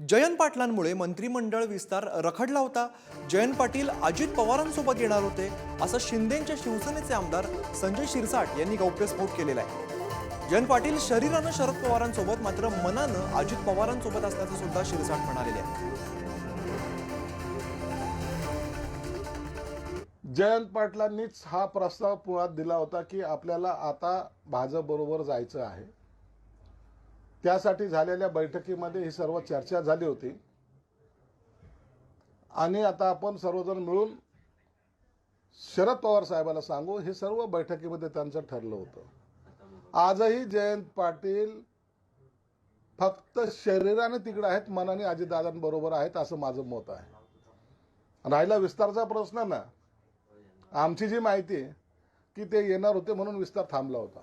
जयंत पाटलांमुळे मंत्रिमंडळ विस्तार रखडला होता. जयंत पाटील अजित पवारांसोबत येणार होते असं शिंदेच्या शिवसेनेचे आमदार संजय शिरसाट यांनी गौप्यस्फोट केलेला आहे. जयंत पाटील शरीरानं शरद पवारांसोबत मात्र मनानं अजित पवारांसोबत असल्याचं सुद्धा शिरसाट म्हणालेले आहे जयंत पाटलांनीच हा प्रस्ताव पुळात दिला होता की आपल्याला आता भाजप बरोबर जायचं आहे. त्यासाठी झालेल्या बैठकीमध्ये ही सर्व चर्चा झाली होती. आणि आता आपण सर्वजण मिळून शरद पवार साहेबाला सांगू हे सर्व बैठकीमध्ये त्यांचं ठरलं होतं. आजही जयंत पाटील फक्त शरीराने तिकडे आहेत मनाने अजितदादांबरोबर आहेत असं माझं मत आहे. राहिला विस्तारचा प्रश्न ना. आमची जी माहिती की ते येणार होते म्हणून विस्तार थांबला होता.